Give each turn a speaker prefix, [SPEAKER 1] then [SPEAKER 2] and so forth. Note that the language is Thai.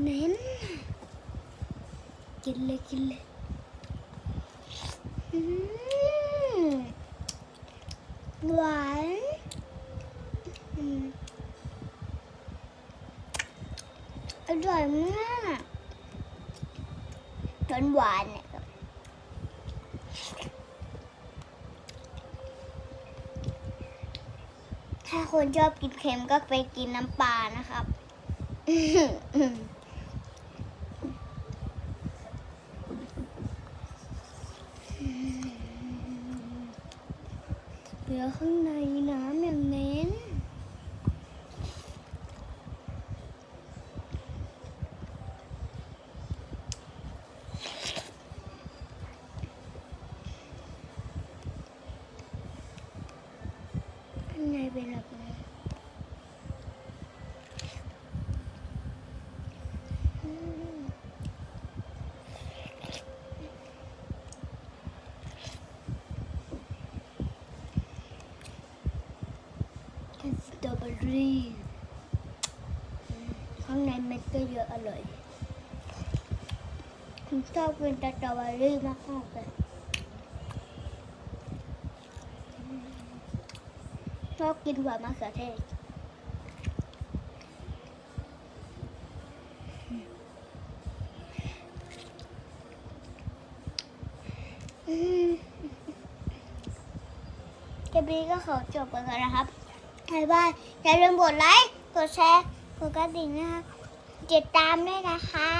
[SPEAKER 1] เนื้ออย่างเน้น กินเลยกินเลยอืมหวานอร่อยมากจนหวานเนี่ยถ้าคนชอบกินเค็มก็ไปกินน้ำปลานะครับ เหลือข้างในน้ำอย่างเน้น ข้างในเป็นแบบนี้อืมเป็นส ตรอเบอรี่ข้างในเม็ดก็เยอะอร่อยผมชอบกินสตรอเบอรี่มากๆเลยชอบกินหัวมะเขือเทศอืมคลิปนี้ก็ขอจบกันแล้วนะครับ บ๊ายบานอย่าลืมกดไลค์ กดแชร์ กดกระดิ่งนะครับติดตามด้วยนะคะ